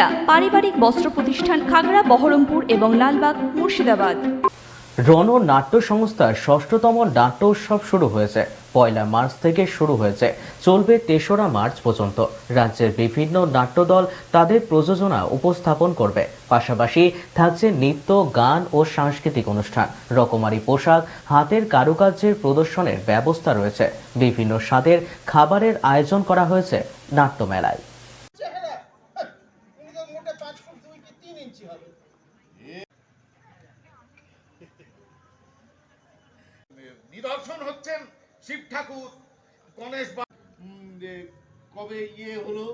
সুনিতা পারিবারিক বস্ত্র প্রতিষ্ঠান খাগড়া, বহরমপুর এবং লালবাগ, মুর্শিদাবাদ। রণ নাট্য সংস্থার ষষ্ঠতম নাট্য উৎসব শুরু হয়েছে। পয়লা মার্চ থেকে শুরু হয়েছে। চলবে তেসরা মার্চ পর্যন্ত। রাজ্যের বিভিন্ন নাট্যদল তাদের প্রযোজনা উপস্থাপন করবে। পাশাপাশি থাকছে নৃত্য, গান ও সাংস্কৃতিক অনুষ্ঠান। রকমারি পোশাক, হাতের কারুকার্যের প্রদর্শনের ব্যবস্থা রয়েছে। বিভিন্ন স্বাদের খাবারের আয়োজন করা হয়েছে নাট্যমেলায় চেহারা হ্যাঁ, উনি তো মোটে পাঁচ ফুট দুই কি তিন ইঞ্চি হবে। নিদর্শন হচ্ছেন শিব ঠাকুর গণেশ কবে ইয়ে হলো?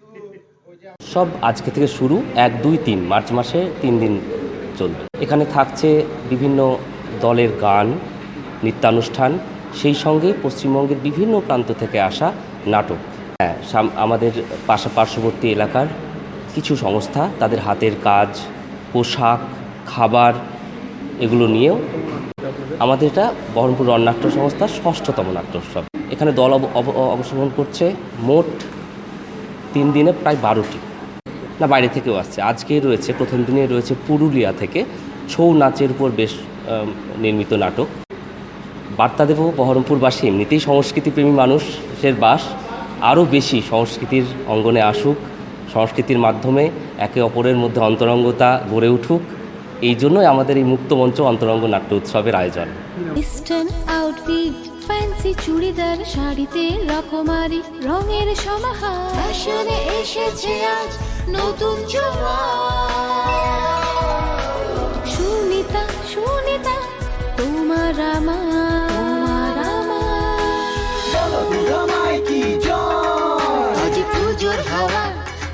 তো ওই যে সব আজকে থেকে শুরু এক দুই তিন মার্চ মাসে তিন দিন চলবে। এখানে থাকছে বিভিন্ন দলের গান নৃত্যানুষ্ঠান সেই সঙ্গে পশ্চিমবঙ্গের বিভিন্ন প্রান্ত থেকে আসা নাটক। হ্যাঁ সাম- আমাদের পাশা পার্শ্ববর্তী এলাকার কিছু সংস্থা তাদের হাতের কাজ, পোশাক, খাবার এগুলো নিয়েও আমাদের এটা বহরমপুর রণনাট্য সংস্থার ষষ্ঠতম নাট্যোৎসব এখানে দল অংশগ্রহণ করছে মোট তিন দিনে প্রায় বারোটি। না, বাইরে থেকেও আসছে। আজকে রয়েছে, প্রথম দিনে রয়েছে পুরুলিয়া থেকে ছৌ নাচের উপর বেশ নির্মিত নাটক। বার্তা দেব বহরমপুরবাসী, এমনিতেই সংস্কৃতিপ্রেমী মানুষের বাস। আরও বেশি সংস্কৃতির অঙ্গনে আসুক। সংস্কৃতির মাধ্যমে একে অপরের মধ্যে অন্তরঙ্গতা গড়ে উঠুক এই জন্যই আমাদের এই মুক্ত মঞ্চ অন্তরঙ্গ নাট্য উৎসবের আয়োজন। ইস্টার্ন আউটফিট ফ্যান্সি চুড়িদার শাড়িতে রকমারি রঙের সমাহার। ফ্যাশনে এসেছে আজ নতুন সুনিতা সুনিতা তোমার আমার। আমার। আজ পুজোর হাওয়া।